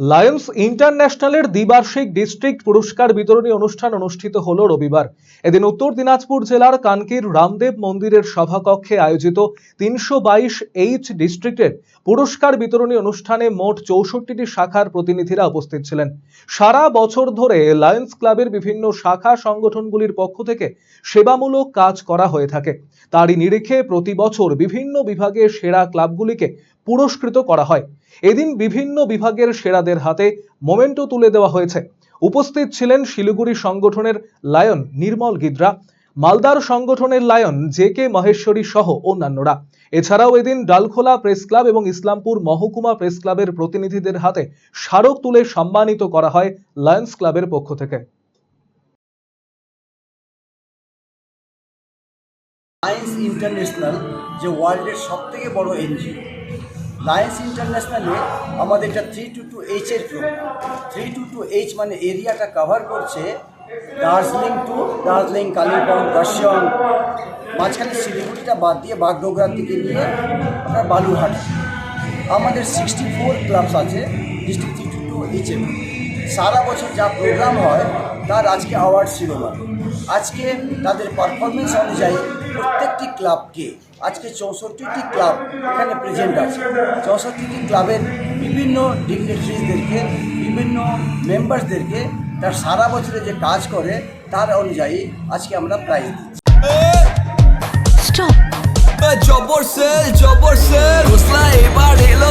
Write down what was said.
Lions ইন্টারন্যাশনালের দ্বিবার্ষিক district পুরস্কার বিতরণী অনুষ্ঠান অনুষ্ঠিত হল রবিবার। এদিন উত্তর দিনাজপুর জেলার কানকির রামদেব মন্দিরের সভাকক্ষে আয়োজিত তিনশো বাইশ এইচ ডিস্ট্রিক্টের পুরস্কার বিতরণী অনুষ্ঠানে মোট চৌষট্টিটি শাখার প্রতিনিধিরা উপস্থিত ছিলেন। সারা বছর ধরে লায়ন্স ক্লাবের বিভিন্ন শাখা সংগঠনগুলির পক্ষ থেকে সেবামূলক কাজ করা হয়ে থাকে। তারই নিরিখে প্রতি বছর বিভিন্ন বিভাগে সেরা ক্লাবগুলিকে পুরস্কৃত করা হয়। এদিন বিভিন্ন বিভাগের সেরাদের হাতে মোমেন্টো তুলে দেওয়া হয়েছে। উপস্থিত ছিলেন শিলিগুড়ি সংগঠনের লায়ন নির্মল গিদ্রা, মালদার সংগঠনের লায়ন জে কে মহেশ্বরী সহ অন্যান্যরা। এছাড়াও এদিন ডালখোলা প্রেস ক্লাব এবং ইসলামপুর মহকুমা প্রেস ক্লাবের প্রতিনিধিদের হাতে স্মারক তুলে সম্মানিত করা হয় লায়ন্স ক্লাবের পক্ষ থেকে। লায়েন্স ইন্টারন্যাশনাল যে ওয়ার্ল্ডের সব থেকে বড় এনজিও। লায়েন্স ইন্টারন্যাশনালে আমাদের একটা three two two এইচের programme three two two H মানে এরিয়াটা কভার করছে দার্জিলিং টু দার্জিলিং, কালিম্পং, কাশিয়ং। মাঝখানে শিলিগুড়িটা বাদ দিয়ে বাগডোগরার দিকে নিয়ে আপনার বালুরহাট আমাদের সিক্সটি ফোর ক্লাবস আছে ডিস্ট্রিক্ট থ্রি টু টু এইচের সারা বছর যা প্রোগ্রাম হয় তার আজকে অ্যাওয়ার্ড ছিল না আজকে তাদের পারফরমেন্স অনুযায়ী প্রত্যেকটি ক্লাবকে আজকে চৌষট্টিটি ক্লাব এখানে প্রেজেন্ট আছে। চৌষট্টিটি ক্লাবের বিভিন্ন ডিগনিটারিজদেরকে বিভিন্ন মেম্বারসদেরকে তার সারা বছরে যে কাজ করে তার অনুযায়ী আজকে আমরা প্রাইজ দিচ্ছি. জবর সেল জবর সেল এবার এলো